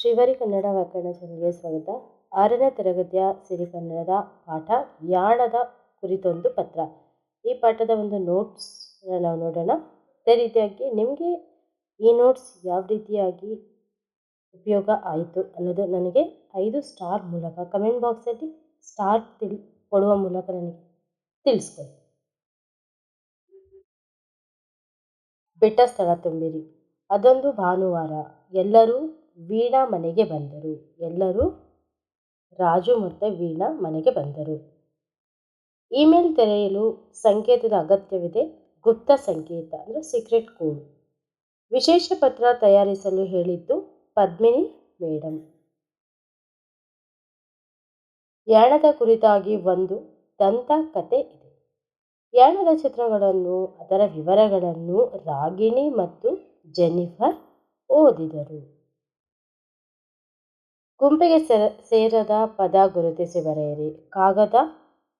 ಶ್ರೀವಾರಿ ಕನ್ನಡ ವ್ಯಾಕರಣ ಚಾನಲ್ಗೆ ಸ್ವಾಗತ. ಆರನೇ ತರಗತಿಯ ಸಿರಿ ಕನ್ನಡದ ಪಾಠ, ಯಾಣದ ಕುರಿತೊಂದು ಪತ್ರ. ಈ ಪಾಠದ ಒಂದು ನೋಟ್ಸ್ ನಾವು ನೋಡೋಣ. ಅದೇ ರೀತಿಯಾಗಿ ನಿಮಗೆ ಈ ನೋಟ್ಸ್ ಯಾವ ರೀತಿಯಾಗಿ ಉಪಯೋಗ ಆಯಿತು ಅನ್ನೋದು ನನಗೆ ಐದು ಸ್ಟಾರ್ ಮೂಲಕ ಕಮೆಂಟ್ ಬಾಕ್ಸಲ್ಲಿ ಸ್ಟಾರ್ ತಿಳ್, ಕೊಡುವ ಮೂಲಕ ನನಗೆ ತಿಳಿಸ್ಕೊಡಿ. ಬೆಟ್ಟ ಸ್ಥಳ ತುಂಬಿರಿ. ಅದೊಂದು ಭಾನುವಾರ. ಎಲ್ಲರೂ ವೀಣಾ ಮನೆಗೆ ಬಂದರು. ಎಲ್ಲರೂ ರಾಜು ಮತ್ತು ವೀಣಾ ಮನೆಗೆ ಬಂದರು. ಇಮೇಲ್ ತೆರೆಯಲು ಸಂಕೇತದ ಅಗತ್ಯವಿದೆ. ಗುಪ್ತ ಸಂಕೇತ ಅಂದರೆ ಸೀಕ್ರೆಟ್ ಕೋಡ್ ವಿಶೇಷ ಪತ್ರ ತಯಾರಿಸಲು ಹೇಳಿದ್ದು, ಪದ್ಮಿನಿ ಮೇಡಮ್ ಯಾಣದ ಕುರಿತಾಗಿ ಒಂದು ದಂತ ಕತೆ ಇದೆ. ಯಾಣದ ಚಿತ್ರಗಳನ್ನು, ಅದರ ವಿವರಗಳನ್ನು ರಾಗಿಣಿ ಮತ್ತು ಜೆನಿಫರ್ ಓದಿದರು. ಗುಂಪಿಗೆ ಸೇರ, ಸೇರದ ಪದ ಗುರುತಿಸಿ ಬರೆಯಿರಿ. ಕಾಗದ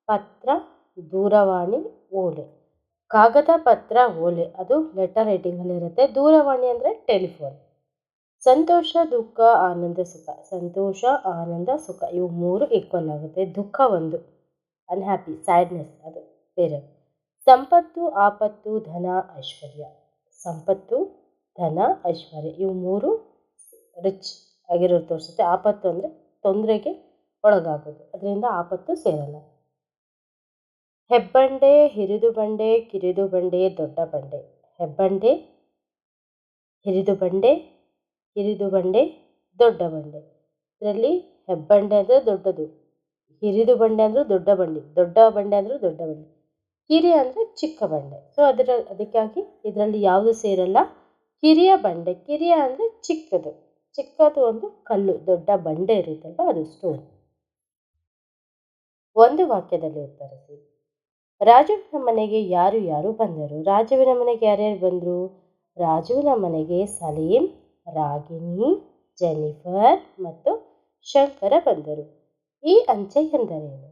ಪತ್ರ ದೂರವಾಣಿ ಓಲೆ. ಕಾಗದ ಪತ್ರ ಓಲೆ, ಅದು ಲೆಟರ್ ರೈಟಿಂಗಲ್ಲಿ ಇರುತ್ತೆ. ದೂರವಾಣಿ ಅಂದರೆ ಟೆಲಿಫೋನ್ ಸಂತೋಷ, ದುಃಖ, ಆನಂದ, ಸುಖ. ಸಂತೋಷ, ಆನಂದ, ಸುಖ, ಇವು ಮೂರು ಈಕ್ವಲ್ ಆಗುತ್ತೆ. ದುಃಖ ಒಂದು ಅನ್ಹ್ಯಾಪಿ ಸ್ಯಾಡ್ನೆಸ್ ಅದು ಬೇರೆ. ಸಂಪತ್ತು, ಆಪತ್ತು, ಧನ, ಐಶ್ವರ್ಯ. ಸಂಪತ್ತು, ಧನ, ಐಶ್ವರ್ಯ, ಇವು ಮೂರು ರಿಚ್ ಆಗಿರೋದು ತೋರಿಸುತ್ತೆ. ಆಪತ್ತು ಅಂದರೆ ತೊಂದರೆಗೆ ಒಳಗಾಗೋದು. ಅದರಿಂದ ಆಪತ್ತು ಸೇರಲ್ಲ. ಹೆಬ್ಬಂಡೆ, ಹಿರಿದು ಬಂಡೆ, ಕಿರಿದು ಬಂಡೆ, ದೊಡ್ಡ ಬಂಡೆ. ಹೆಬ್ಬಂಡೆ, ಹಿರಿದು ಬಂಡೆ ಹಿರಿದು ಬಂಡೆ, ದೊಡ್ಡ ಬಂಡೆ. ಇದರಲ್ಲಿ ಹೆಬ್ಬಂಡೆ ಅಂದರೆ ದೊಡ್ಡದು, ಹಿರಿದು ಬಂಡೆ ಅಂದರೂ ದೊಡ್ಡ ಬಂಡೆ ದೊಡ್ಡ ಬಂಡೆ ಅಂದರೂ ದೊಡ್ಡ ಬಂಡೆ, ಕಿರಿ ಅಂದರೆ ಚಿಕ್ಕ ಬಂಡೆ. ಸೊ ಅದರ, ಅದಕ್ಕಾಗಿ ಇದರಲ್ಲಿ ಯಾವುದು ಸೇರಲ್ಲ? ಕಿರಿಯ ಬಂಡೆ. ಕಿರಿಯ ಅಂದರೆ ಚಿಕ್ಕದು. ಚಿಕ್ಕದು ಒಂದು ಕಲ್ಲು, ದೊಡ್ಡ ಬಂಡೆ ಇರುತ್ತಲ್ವ, ಅದು ಸ್ಟೋನ್ ಒಂದು ವಾಕ್ಯದಲ್ಲಿ ಉತ್ತರಿಸಿ. ರಾಜುವಿನ ಮನೆಗೆ ಯಾರು ಯಾರು ಬಂದರು? ರಾಜುವಿನ ಮನೆಗೆ ಯಾರ್ಯಾರು ಬಂದರು? ರಾಜುವಿನ ಮನೆಗೆ ಸಲೀಂ, ರಾಗಿಣಿ, ಜೆನಿಫರ್ ಮತ್ತು ಶಂಕರ ಬಂದರು. ಈ ಅಂಚೆ ಎಂದರೇನು?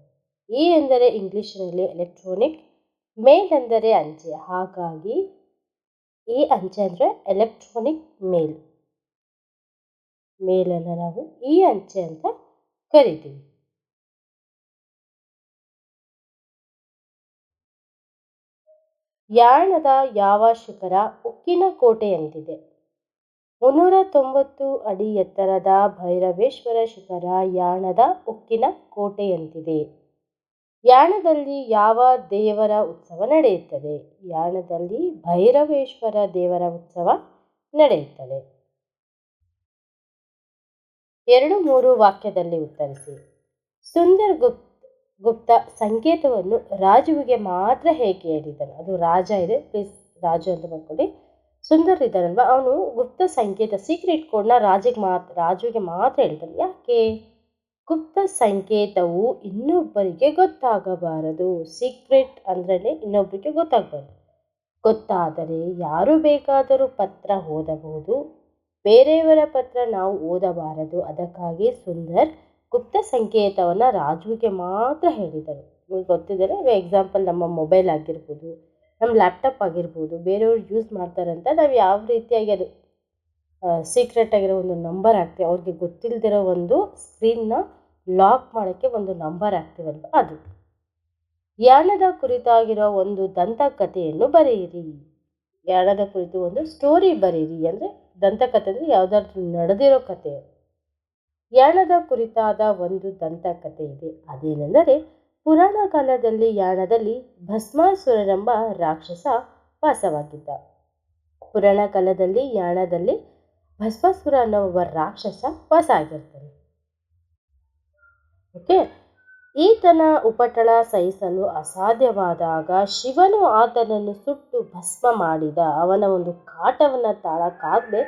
ಈ ಎಂದರೆ ಇಂಗ್ಲೀಷಿನಲ್ಲಿ ಎಲೆಕ್ಟ್ರಾನಿಕ್ ಮೇಲ್ ಎಂದರೆ ಅಂಚೆ. ಹಾಗಾಗಿ ಈ ಅಂಚೆ ಅಂದರೆ ಎಲೆಕ್ಟ್ರಾನಿಕ್ ಮೇಲ್. ಮೇಲನ್ನು ನಾವು ಈ ಅಂಚೆ ಅಂತ ಕರಿತೀವಿ. ಯಾಣದ ಯಾವ ಶಿಖರ ಉಕ್ಕಿನ ಕೋಟೆಯಂತಿದೆ? ಮುನ್ನೂರ ತೊಂಬತ್ತು ಅಡಿ ಎತ್ತರದ ಭೈರವೇಶ್ವರ ಶಿಖರ ಯಾಣದ ಉಕ್ಕಿನ ಕೋಟೆಯಂತಿದೆ. ಯಾಣದಲ್ಲಿ ಯಾವ ದೇವರ ಉತ್ಸವ ನಡೆಯುತ್ತದೆ? ಯಾಣದಲ್ಲಿ ಭೈರವೇಶ್ವರ ದೇವರ ಉತ್ಸವ ನಡೆಯುತ್ತದೆ. ಎರಡು ಮೂರು ವಾಕ್ಯದಲ್ಲಿ ಉತ್ತರಿಸಿ. ಸುಂದರ್ ಗುಪ್ತ ಗುಪ್ತ ಸಂಕೇತವನ್ನು ರಾಜುವಿಗೆ ಮಾತ್ರ ಹೇಗೆ ಹೇಳಿದನು? ಅದು ರಾಜ ಇದೆ, ಪ್ಲೀಸ್ ರಾಜು ಅಂತ ಬರ್ಕೊಳ್ಳಿ ಸುಂದರ್ ಇದ್ದಾನಲ್ವ? ಅವನು ಗುಪ್ತ ಸಂಕೇತ ಸೀಕ್ರೆಟ್ ಕೋಡ್ನ ರಾಜಿಗೆ ಮಾತ್ರ ರಾಜುವಿಗೆ ಮಾತ್ರ ಹೇಳ್ತಾನೆ. ಯಾಕೆ? ಗುಪ್ತ ಸಂಕೇತವು ಇನ್ನೊಬ್ಬರಿಗೆ ಗೊತ್ತಾಗಬಾರದು. ಸೀಕ್ರೆಟ್ ಅಂದ್ರೆ ಇನ್ನೊಬ್ಬರಿಗೆ ಗೊತ್ತಾಗಬಾರದು. ಗೊತ್ತಾದರೆ ಯಾರು ಬೇಕಾದರೂ ಪತ್ರ ಓದಬಹುದು. ಬೇರೆಯವರ ಪತ್ರ ನಾವು ಓದಬಾರದು. ಅದಕ್ಕಾಗಿ ಸುಂದರ್ ಗುಪ್ತ ಸಂಕೇತವನ್ನು ರಾಜುವಿಗೆ ಮಾತ್ರ ಹೇಳಿದರು ನಿಮಗೆ ಗೊತ್ತಿದ್ದರೆ ಎಕ್ಸಾಂಪಲ್ ನಮ್ಮ ಮೊಬೈಲ್ ಆಗಿರ್ಬೋದು, ನಮ್ಮ ಲ್ಯಾಪ್ಟಾಪ್ ಆಗಿರ್ಬೋದು, ಬೇರೆಯವ್ರು ಯೂಸ್ ಮಾಡ್ತಾರಂತ ನಾವು ಯಾವ ರೀತಿಯಾಗಿ ಅದು ಸೀಕ್ರೆಟ್ ಆಗಿರೋ ಒಂದು ನಂಬರ್ ಹಾಕ್ತೀವಿ. ಅವ್ರಿಗೆ ಗೊತ್ತಿಲ್ಲದಿರೋ ಒಂದು ಸ್ಕ್ರೀನ್ನ ಲಾಕ್ ಮಾಡೋಕ್ಕೆ ಒಂದು ನಂಬರ್ ಹಾಕ್ತೀವಲ್ವ? ಅದು. ಯಾಣದ ಕುರಿತಾಗಿರೋ ಒಂದು ದಂತಕಥೆಯನ್ನು ಬರೆಯಿರಿ. ಯಾಣದ ಕುರಿತು ಒಂದು ಸ್ಟೋರಿ ಬರೀರಿ ಅಂದರೆ ದಂತಕಥೆ ಅಂದರೆ ಯಾವುದಾದ್ರೂ ನಡೆದಿರೋ ಕಥೆ. ಯಾಣದ ಕುರಿತಾದ ಒಂದು ದಂತಕಥೆ ಇದೆ. ಅದೇನೆಂದರೆ ಪುರಾಣ ಕಾಲದಲ್ಲಿ ಯಾಣದಲ್ಲಿ ಭಸ್ಮಾಸುರನೆಂಬ ರಾಕ್ಷಸ ವಾಸವಾಗಿದ್ದ. ಪುರಾಣ ಕಾಲದಲ್ಲಿ ಯಾಣದಲ್ಲಿ ಭಸ್ಮಾಸುರ ಅನ್ನೋ ರಾಕ್ಷಸ ವಾಸ ಆಗಿರ್ತಾನೆ. ಓಕೆ ಈತನ ಉಪಟಳ ಸಹಿಸಲು ಅಸಾಧ್ಯವಾದಾಗ ಶಿವನು ಆತನನ್ನು ಸುಟ್ಟು ಭಸ್ಮ ಮಾಡಿದ. ಅವನ ಒಂದು ಕಾಟವನ್ನು ತಾಳಕ್ಕಾಗದೆ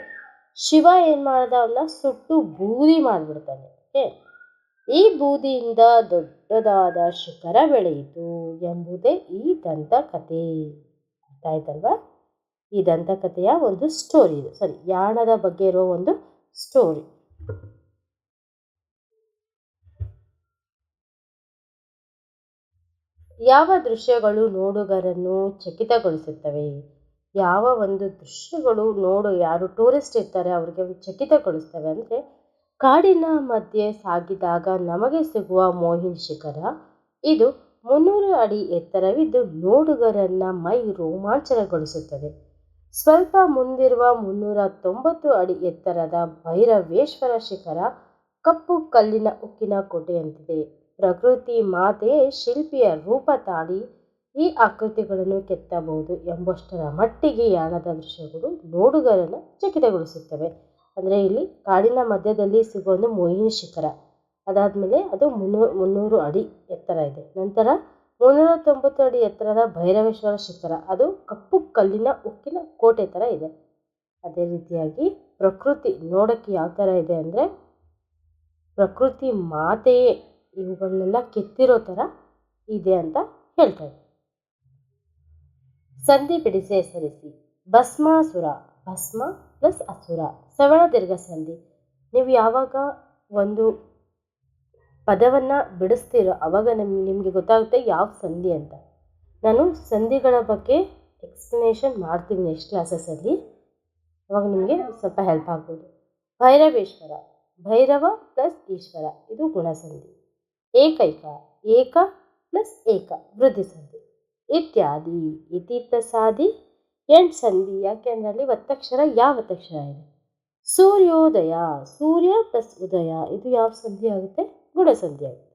ಶಿವ ಏನು ಮಾಡಿದ? ಅವನ ಸುಟ್ಟು ಬೂದಿ ಮಾಡಿಬಿಡ್ತಾನೆ. ಓಕೆ? ಈ ಬೂದಿಯಿಂದ ದೊಡ್ಡದಾದ ಶಿಖರ ಬೆಳೆಯಿತು ಎಂಬುದೇ ಈ ದಂತಕಥೆ. ಅರ್ಥ ಆಯ್ತಲ್ವಾ ಈ ದಂತಕಥೆಯ ಒಂದು ಸ್ಟೋರಿ ಇದು. ಸರಿ, ಯಾಣದ ಬಗ್ಗೆ ಇರೋ ಒಂದು ಸ್ಟೋರಿ ಯಾವ ದೃಶ್ಯಗಳು ನೋಡುಗರನ್ನು ಚಕಿತಗೊಳಿಸುತ್ತವೆ? ಯಾವ ಒಂದು ದೃಶ್ಯಗಳು ನೋಡು, ಯಾರು ಟೂರಿಸ್ಟ್ ಇರ್ತಾರೆ ಅವ್ರಿಗೆ ಚಕಿತಗೊಳಿಸ್ತವೆ ಅಂದರೆ, ಕಾಡಿನ ಮಧ್ಯೆ ಸಾಗಿದಾಗ ನಮಗೆ ಸಿಗುವ ಮೋಹಿನ್ ಶಿಖರ, ಇದು ಮುನ್ನೂರು ಅಡಿ ಎತ್ತರವಿದ್ದು ನೋಡುಗರನ್ನ ಮೈ ರೋಮಾಂಚನಗೊಳಿಸುತ್ತದೆ. ಸ್ವಲ್ಪ ಮುಂದಿರುವ ಮುನ್ನೂರ ತೊಂಬತ್ತು ಅಡಿ ಎತ್ತರದ ಭೈರವೇಶ್ವರ ಶಿಖರ ಕಪ್ಪು ಕಲ್ಲಿನ ಉಕ್ಕಿನ ಕೋಟೆಯಂತಿದೆ. ಪ್ರಕೃತಿ ಮಾತೆ ಶಿಲ್ಪಿಯ ರೂಪ ತಾಳಿ ಈ ಆಕೃತಿಗಳನ್ನು ಕೆತ್ತಬಹುದು ಎಂಬಷ್ಟರ ಮಟ್ಟಿಗೆ ಯಾಣದ ದೃಶ್ಯಗಳು ನೋಡುಗರನ್ನು ಚಕಿತಗೊಳಿಸುತ್ತವೆ. ಅಂದರೆ ಇಲ್ಲಿ ಕಾಡಿನ ಮಧ್ಯದಲ್ಲಿ ಸಿಗುವ ಒಂದು ಮೋಹಿನಿ ಶಿಖರ. ಅದಾದಮೇಲೆ ಅದು ಮುನ್ನೂರು ಮುನ್ನೂರು ಅಡಿ ಎತ್ತರ ಇದೆ. ನಂತರ ಮುನ್ನೂರ ತೊಂಬತ್ತು ಅಡಿ ಎತ್ತರದ ಭೈರವೇಶ್ವರ ಶಿಖರ. ಅದು ಕಪ್ಪು ಕಲ್ಲಿನ ಉಕ್ಕಿನ ಕೋಟೆ ಥರ ಇದೆ. ಅದೇ ರೀತಿಯಾಗಿ ಪ್ರಕೃತಿ ನೋಡೋಕ್ಕೆ ಯಾವ ಥರ ಇದೆ ಅಂದರೆ ಪ್ರಕೃತಿ ಮಾತೆಯೇ ಇವುಗಳನ್ನೆಲ್ಲ ಕೆತ್ತಿರೋ ಥರ ಇದೆ ಅಂತ ಹೇಳ್ತಾರೆ ಸಂಧಿ ಬಿಡಿಸಿ ಹೆಸರಿಸಿ. ಭಸ್ಮಾಸುರ ಭಸ್ಮ ಪ್ಲಸ್ ಅಸುರ. ಸವಳ ದೀರ್ಘ ಸಂಧಿ. ನೀವು ಯಾವಾಗ ಒಂದು ಪದವನ್ನು ಬಿಡಿಸ್ತೀರೋ ಆವಾಗ ನಮ್ಗೆ ನಿಮಗೆ ಗೊತ್ತಾಗುತ್ತೆ ಯಾವ ಸಂಧಿ ಅಂತ. ನಾನು ಸಂಧಿಗಳ ಬಗ್ಗೆ ಎಕ್ಸ್ಪ್ಲನೇಷನ್ ಮಾಡ್ತೀನಿ ನೆಕ್ಸ್ಟ್ ಕ್ಲಾಸಸ್ಸಲ್ಲಿ ಅವಾಗ ನಿಮಗೆ ಸ್ವಲ್ಪ ಹೆಲ್ಪ್ ಆಗ್ಬೋದು. ಭೈರವೇಶ್ವರ. ಭೈರವ ಪ್ಲಸ್ ಈಶ್ವರ. ಇದು ಗುಣಸಂಧಿ. ಏಕೈಕ, ಏಕ ಪ್ಲಸ್ ಏಕ ವೃದ್ಧಿ ಸಂಧಿ. ಇತ್ಯಾದಿ ಇತಿ ಪ್ರಸಾದಿ ಎಂಟು ಸಂಧಿ ಯಾಕೆಂದ್ರೆ ಅಲ್ಲಿ ಒತ್ತಕ್ಷರ ಯಾವ ಒತ್ತಕ್ಷರ ಇದೆ? ಸೂರ್ಯೋದಯ, ಸೂರ್ಯ ಪ್ಲಸ್ ಉದಯ, ಇದು ಯಾವ ಸಂಧಿ ಆಗುತ್ತೆ? ಗುಣಸಂಧಿ ಆಗುತ್ತೆ.